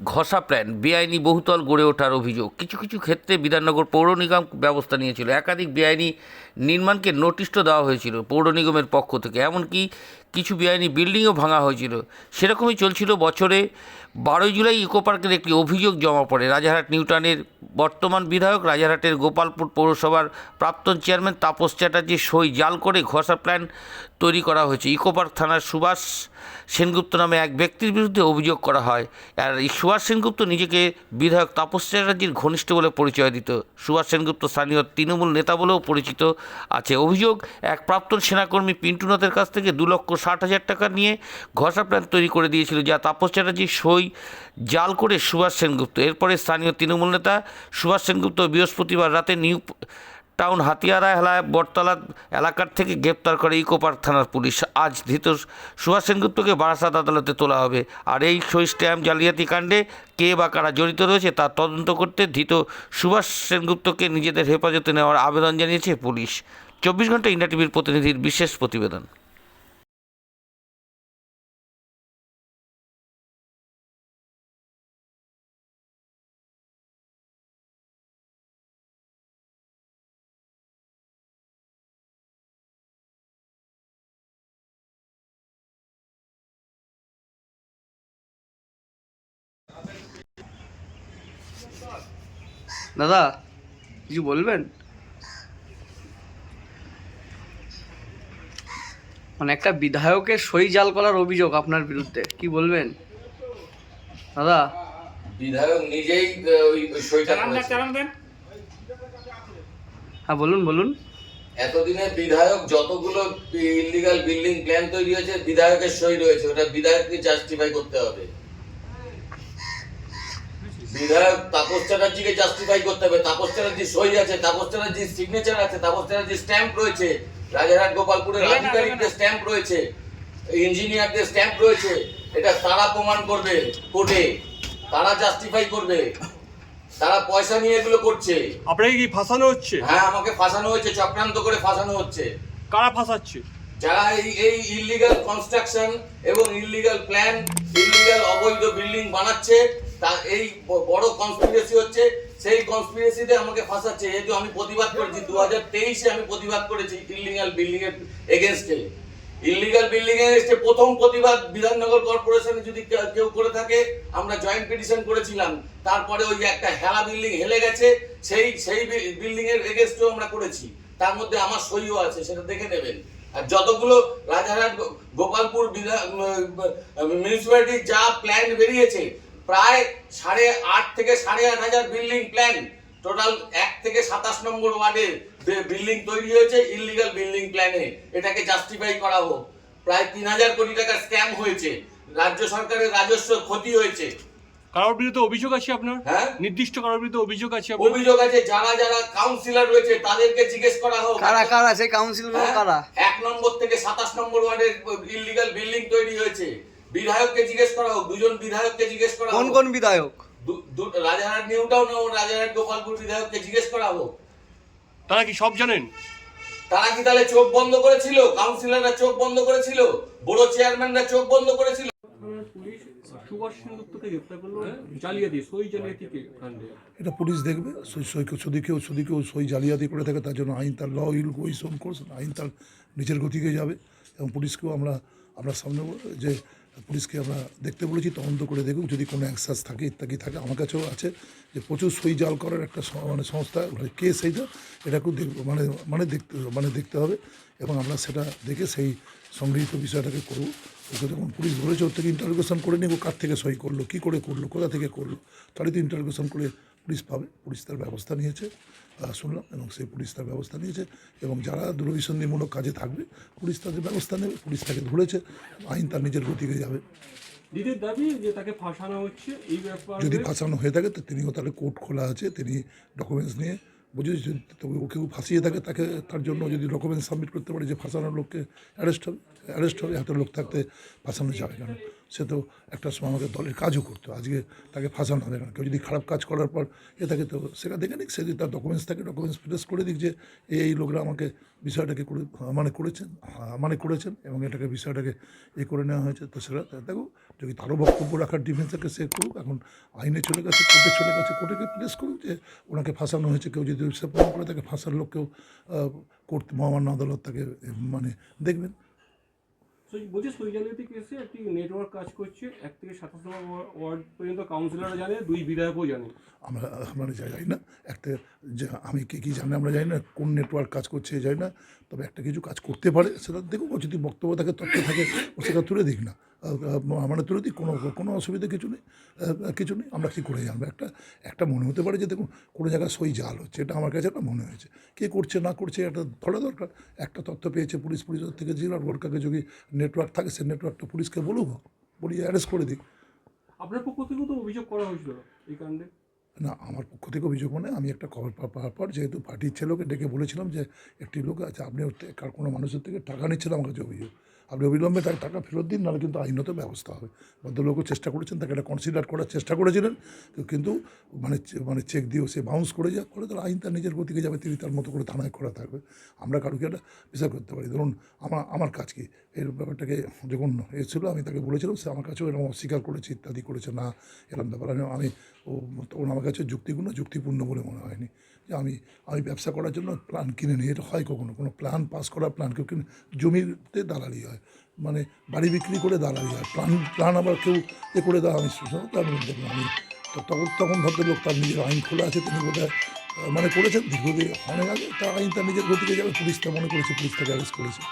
ঘষা প্ল্যান, বেআইনি বহুতল গড়ে ওঠার অভিযোগ। কিছু কিছু ক্ষেত্রে বিধাননগর পৌর নিগম ব্যবস্থা নিয়েছিল। একাধিক বেআইনি নির্মাণকে নোটিশও দেওয়া হয়েছিল পৌর নিগমের পক্ষ থেকে। এমনকি কিছু বেআইনি বিল্ডিংও ভাঙা হয়েছিল। সেরকমই চলছিল বছরে বারোই জুলাই ইকো পার্কের একটি অভিযোগ জমা পড়ে। রাজারহাট নিউটানের বর্তমান বিধায়ক রাজারহাটের গোপালপুর পৌরসভার প্রাক্তন চেয়ারম্যান তাপস চ্যাটার্জি সই জাল করে ঘষা প্ল্যান তৈরি করা হয়েছে। ইকো পার্ক থানার সুভাষ সেনগুপ্ত নামে এক ব্যক্তির বিরুদ্ধে অভিযোগ করা হয়। আর সুভাষ সেনগুপ্ত নিজেকে বিধায়ক তাপস চ্যাটার্জির ঘনিষ্ঠ বলে পরিচয় দিত। সুভাষ সেনগুপ্ত স্থানীয় তৃণমূল নেতা বলেও পরিচিত আছে। অভিযোগ, এক প্রাক্তন সেনাকর্মী পিন্টুনাথের কাছ থেকে দু লক্ষ ষাট হাজার টাকা নিয়ে ঘষা প্ল্যান তৈরি করে দিয়েছিল, যা তাপস চ্যাটার্জির সই জাল করে সুভাষ সেনগুপ্ত। এরপরে স্থানীয় তৃণমূল নেতা সুভাষ সেনগুপ্ত বৃহস্পতিবার রাতে নিউ টাউন হাতিয়ারা হেলায় বটতলা এলাকার থেকে গ্রেপ্তার করে ইকোপার্ক থানার পুলিশ। আজ ধৃত সুভাষ সেনগুপ্তকে বারাসাত আদালতে তোলা হবে। আর এই সই স্ট্যাম্প জালিয়াতি কাণ্ডে কে বা কারা জড়িত রয়েছে তা তদন্ত করতে ধৃত সুভাষ সেনগুপ্তকে নিজেদের হেফাজতে নেওয়ার আবেদন জানিয়েছে পুলিশ। চব্বিশ ঘণ্টা ইন্ডিয়া টিভির প্রতিনিধির বিশেষ প্রতিবেদন। দাদা কিছু বলবেন? মানে একটা বিধায়কের সই জাল করার অভিযোগ আপনার বিরুদ্ধে কি বলবেন? দাদা। বিধায়ক নিজেই ওই সইটা হ্যাঁ বলুন বলুন। এতদিনে বিধায়ক যতগুলো ইলিগাল বিল্ডিং প্ল্যান তৈরি হয়েছে বিধায়কের সই রয়েছে ওটা বিধায়ককে জাস্টিফাই করতে হবে। বিধায়ক তাপস চ্যাটার্জিকে জাস্টিফাই করতে হবে। তাপস চ্যাটার্জির সই আছে তাপস চ্যাটার্জির সিগনেচার আছে তাপস চ্যাটার্জির স্ট্যাম্প রয়েছে। রাজারহাট গোপালপুরের আধিকারিকদের স্ট্যাম্প রয়েছে ইঞ্জিনিয়ারদের স্ট্যাম্প রয়েছে। এটা তারা প্রমাণ করবে কোর্টে তারা জাস্টিফাই করবে। তারা পয়সা নিয়ে এগুলো করছে। আপনাকে কি ফাঁসানো হচ্ছে? হ্যাঁ আমাকে ফাঁসানো হয়েছে চক্রান্ত করে ফাঁসানো হচ্ছে। কারা ফাঁসাচ্ছে? যারা এই এই ইলিগাল কনস্ট্রাকশন এবং ইলিগাল প্ল্যান ইলিগাল অবৈধ বিল্ডিং বানাচ্ছে তা এই বড় কনস্পিরেসি হচ্ছে, সেই কনস্পিরেসিতে আমাকে ফাঁসাচ্ছে। যেহেতু আমি প্রতিবাদ করেছি দু হাজার তেইশে আমি প্রতিবাদ করেছি ইলিগাল বিল্ডিং এর এগেনস্টে ইলিগাল বিল্ডিং এর এগেনস্টে প্রথম প্রতিবাদ বিধাননগর কর্পোরেশনে যদি কেউ করে থাকে, আমরা জয়েন্ট পিটিশন করেছিলাম। তারপরে ওই একটা হেলা বিল্ডিং হেলে গেছে, সেই সেই বিল্ডিং এর এগেনস্টেও আমরা করেছি। তার মধ্যে আমার সইও আছে, সেটা দেখে নেবেন। আর যতগুলো রাজারহাট গোপালপুর মিউনিসিপ্যালিটি যা প্ল্যান বেরিয়েছে প্রায় সাড়ে আট থেকে সাড়ে আট হাজার বিল্ডিং প্ল্যান। টোটাল এক থেকে সাতাশ নম্বর ওয়ার্ডে বিল্ডিং তৈরি হয়েছে ইলিগাল বিল্ডিং প্ল্যানে। এটাকে জাস্টিফাই করা হোক। প্রায় তিন হাজার কোটি টাকার স্ক্যাম হয়েছে। রাজ্য সরকারের রাজস্ব ক্ষতি হয়েছে। কারোর বিরুদ্ধে অভিযোগ আছে আপনার? হ্যাঁ? নির্দিষ্ট কারোর বিরুদ্ধে অভিযোগ আছে অভিযোগ আছে যারা যারা কাউন্সিলর রয়েছে তাদেরকে জিজ্ঞেস করা হোক। কারা কারা সেই কাউন্সিলর হ্যাঁ? কারা? এক নম্বর থেকে সাতাশ নম্বর ওয়ার্ডের ইলিগাল বিল্ডিং তৈরি হয়েছে। বিধায়ককে জিজ্ঞেস করা হোক দুজন বিধায়ককে জিজ্ঞেস করা কোন কোন বিধায়ক? রাজারহাট নিউ টাউন এবং রাজারহাট গোপালপুর বিধায়ককে জিজ্ঞেস করা হোক। তারা কি সব জানেন? তারা কি তাহলে চোখ বন্ধ করেছিল? কাউন্সিলররা চোখ বন্ধ করেছিল? বড় চেয়ারম্যানরা চোখ বন্ধ করেছিল? পুলিশ সুভাষ সেনগুপ্তকে গ্রেপ্তার করল জালিয়াতি সই জালিয়াতি কাণ্ডে এটা পুলিশ দেখবে সই সই যদি কেউ যদি কেউ সই জালিয়াতি করে থাকে তার জন্য আইন তার law will goes on course আইন তার নিজের গতিকে যাবে। এবং পুলিশকেও আমরা আমরা সামনে যে পুলিশকে আমরা দেখতে বলেছি, তদন্ত করে দেখুক যদি কোনো অ্যাক্সাস থাকে, ইত্যাদি থাকে। আমার কাছেও আছে যে প্রচুর সই জাল করার একটা মানে সংস্থা মানে কে সেইটা এটাকেও মানে মানে দেখতে মানে দেখতে হবে এবং আমরা সেটা দেখে সেই সংগৃহীত বিষয়টাকে করব। ওকে যখন পুলিশ ধরেছে ওর থেকে ইন্টারোগেশন করে নিব, কার থেকে সই করল, কী করে করল, কোথা থেকে করল, তারই তো ইন্টারোগেশন করে পুলিশ পাবে পুলিশ তার ব্যবস্থা নিয়েছে শুনলাম এবং সেই পুলিশ তার ব্যবস্থা নিয়েছে এবং যারা দূরভিসন্ধিমূলক কাজে থাকবে পুলিশ তাদের ব্যবস্থা নেবে পুলিশ তাকে ধরেছে আইন তার নিজের গতিকে যাবে। দিদির দাবি যে তাকে ফাঁসানো হচ্ছে এই ব্যাপারে যদি ফাঁসানো হয়ে থাকে তো তিনিও তাহলে কোর্ট খোলা আছে তিনি ডকুমেন্টস নিয়ে বুঝে তবে ও কেউ ফাঁসিয়ে থাকে তাকে তার জন্য যদি ডকুমেন্টস সাবমিট করতে পারে যে ফাঁসানোর লোককে অ্যারেস্ট হবে অ্যারেস্ট হবে এত লোক থাকতে ফাঁসানো যাবে কেন সে তো একটা সময় আমাকে দলের কাজও করতো। আজকে তাকে ফাঁসানো হবে না। কেউ যদি খারাপ কাজ করার পর এ থাকে তো সেটা দেখে নিক সে যদি তার ডকুমেন্টস থাকে ডকুমেন্টস প্রেস করে দিক যে এই লোকরা আমাকে বিষয়টাকে করে মানে করেছেন হ্যাঁ, মানে করেছেন এবং এটাকে বিষয়টাকে এ করে নেওয়া হয়েছে। তো সেটা দেখো যদি তারও বক্তব্য রাখার ডিফেন্স থাকে সে করুক এখন আইনে চলে গেছে কোর্টে চলে গেছে কোর্টেকে প্লেস করুক যে ওনাকে ফাঁসানো হয়েছে কেউ যদি সে প্রমাণ করে তাকে ফাঁসার লোক কেউ কোর্ট মহামান্য আদালত তাকে মানে দেখবেন। সো বলছি সই জালিয়াতি কেসে একটি নেটওয়ার্ক কাজ করছে, এক থেকে সাতাশ ওয়ার্ড পর্যন্ত কাউন্সিলররা জানে, দুই বিধায়কও জানে। আমরা আমরা জানি না একটা আমি কে কী জানি, আমরা জানি না কোন নেটওয়ার্ক কাজ করছে জানি না, তবে একটা কিছু কাজ করতে পারে, সেটা দেখুক যদি বক্তব্য থাকে, তথ্য থাকে সেটা তুলে দিক না। মানে তুলে দিক কোনো কোনো অসুবিধা কিছু নেই কিছু নেই আমরা কী করে জানব? একটা একটা মনে হতে পারে যে দেখুন কোনো জায়গায় সই জাল হচ্ছে এটা আমার কাছে একটা মনে হয়েছে। কে করছে না করছে এটা ধরা দরকার। একটা তথ্য পেয়েছে পুলিশ পুলিশ থেকে জিরাট ভোটকাকে যদি নেটওয়ার্ক থাকে সে নেটওয়ার্কটা পুলিশকে বলুক বলি অ্যারেস্ট করে দিক। আপনার পক্ষ থেকেও তো অভিযোগ করা হয়েছিল এই কাণ্ডে? না আমার পক্ষ থেকে অভিযোগ মানে আমি একটা খবর পাওয়ার পর যেহেতু পার্টির ছেলেকে ডেকে বলেছিলাম যে একটি লোক আছে আপনি কার কোনো মানুষের থেকে টাকা নিচ্ছেন আমার কাছে অভিযোগ। আপনি অবিলম্বে তার টাকা ফেরত দিন, নাহলে কিন্তু আইনত ব্যবস্থা হবে। ভদ্রলোকও চেষ্টা করেছেন, তাকে এটা কনসিডার করার চেষ্টা করেছিলেন কিন্তু মানে মানে চেক দিয়েও সে বাউন্স করে যা করে তার আইন তার নিজের গতিকে যাবে, তিনি তার মতো করে থানায় করা থাকবে। আমরা কারোকে একটা বিচার করতে পারি। ধরুন আমার আমার কাজ কি? এর ব্যাপারটাকে যখন এসেছিল আমি তাকে বলেছিলাম, সে আমার কাছেও এরকম অস্বীকার করেছে, ইত্যাদি করেছে, না, এরকম ব্যাপার। আমি তখন আমার কাছে যুক্তিগুলো যুক্তিপূর্ণ বলে মনে হয়নি যে আমি আমি ব্যবসা করার জন্য প্ল্যান কিনে নিই। এটা হয় কখনো? কোনো প্ল্যান পাস করা প্ল্যান কেউ কিনে জমিতে দালালি হয়। মানে বাড়ি বিক্রি করে দালালি হয় প্ল্যান প্ল্যান আবার কেউ এ করে দেওয়া আমি তার মধ্যে আমি তখন তখন ভদ্রলোক তার নিজের আইন খোলা আছে, তিনি বোধহয় মানে করেছেন, দীর্ঘদিন অনেক আগে তার আইন তার নিজের গতিকে যাবে, পুলিশ মনে করেছে, পুলিশ তাকে অ্যারেস্ট করেছে।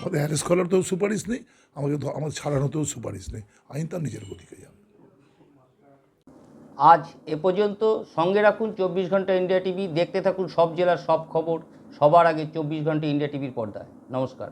আমাদের অ্যারেস্ট করার তো সুপারিশ নেই, আমাকে আমাদের ছাড়ানোতেও সুপারিশ নেই, আইন তার নিজের গতিকে যাবে। আজ এ পর্যন্ত সঙ্গে রাখুন চব্বিশ ঘণ্টা ইন্ডিয়া টিভি, দেখতে থাকুন সব জেলার সব খবর, সবার আগে চব্বিশ ঘণ্টা ইন্ডিয়া টিভির পর্দায়। নমস্কার।